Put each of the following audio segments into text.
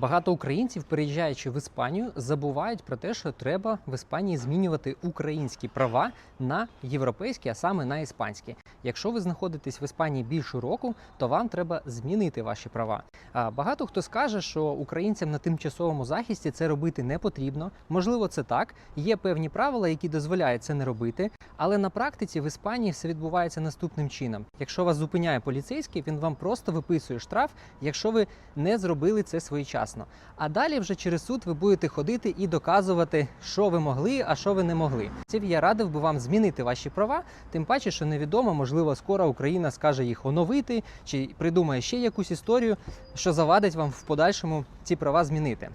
Багато українців, переїжджаючи в Іспанію, забувають про те, що треба в Іспанії змінювати українські права на європейські, а саме на іспанські. Якщо ви знаходитесь в Іспанії більше року, то вам треба змінити ваші права. Багато хто скаже, що українцям на тимчасовому захисті це робити не потрібно. Можливо, це так. Є певні правила, які дозволяють це не робити. Але на практиці в Іспанії все відбувається наступним чином: якщо вас зупиняє поліцейський, він вам просто виписує штраф, якщо ви не зробили це своєчасно. А далі вже через суд ви будете ходити і доказувати, що ви могли, а що ви не могли. Я радив би вам змінити ваші права, тим паче, що невідомо, можливо, скоро Україна скаже їх оновити чи придумає ще якусь історію, що завадить вам в подальшому ці права змінити.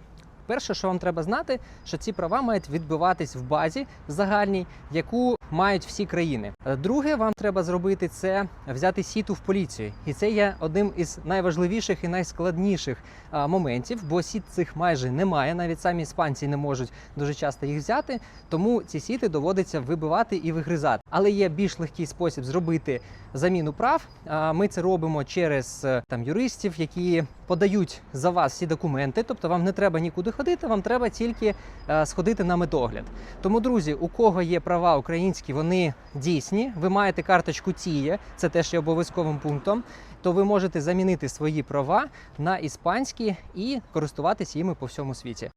Перше, що вам треба знати, що ці права мають відбиватись в базі загальній, яку мають всі країни. Е, Друге, вам треба зробити це взяти сіту в поліцію, і це є одним із найважливіших і найскладніших моментів, бо сіт цих майже немає. Навіть самі іспанці не можуть дуже часто їх взяти. Тому ці сіти доводиться вибивати і вигризати. Але є більш легкий спосіб зробити заміну прав. А, Ми це робимо через е, там юристів, які подають за вас всі документи. Тобто вам не треба нікуди ходити, вам треба тільки е, сходити на медогляд. Тому, друзі, у кого є права українські, вони дійсні. Ви маєте карточку Тіє, це теж є обов'язковим пунктом. То ви можете замінити свої права на іспанські і користуватися їми по всьому світі.